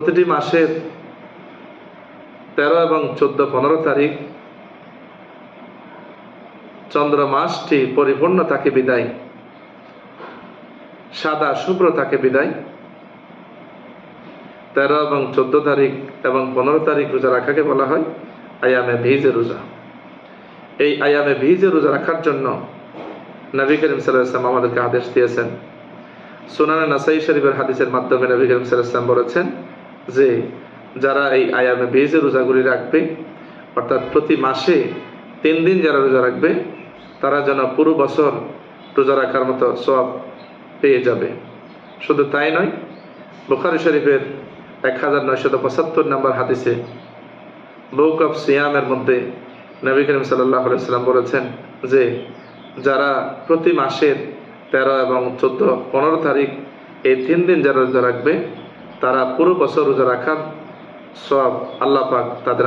প্রতিটি মাসের তেরো এবং চোদ্দ পনেরো তারিখ চন্দ্র মাসটি পরিপূর্ণ থাকে বিদায়। সাদা শুভ্র থাকে বিদায়। তেরো এবং চোদ্দ তারিখ এবং পনেরো তারিখ রোজা রাখাকে বলা হয় আয়ামে ভিজে রোজা। এই আয়ামে ভিজে রোজা রাখার জন্য নবী করিম সাল্লাম আমাদেরকে আদেশ দিয়েছেন। সুনানে নাসাই শরীফের হাদিসের মাধ্যমে নবী করিম সাল্লাম বলেছেন যে যারা এই আয়ামে ভিজে রোজাগুলি রাখবে, অর্থাৎ প্রতি মাসে তিন দিন যারা রোজা রাখবে, তারা যেন পুরো বছর রোজা রাখার মতো সব পেয়ে যাবে। শুধু তাই নয়, বুখারি শরীফের এক হাজার নয়শত পঁচাত্তর নম্বর হাদিসে বুক অফ সিয়ামের মধ্যে নবী করিম সাল্লাম বলেছেন যে, যারা প্রতি মাসের তেরো এবং চোদ্দ পনেরো তারিখ এই তিন দিন যারা রোজা রাখবে তারা পুরো বছর রোজা রাখার সব আল্লাহ পাক তাদের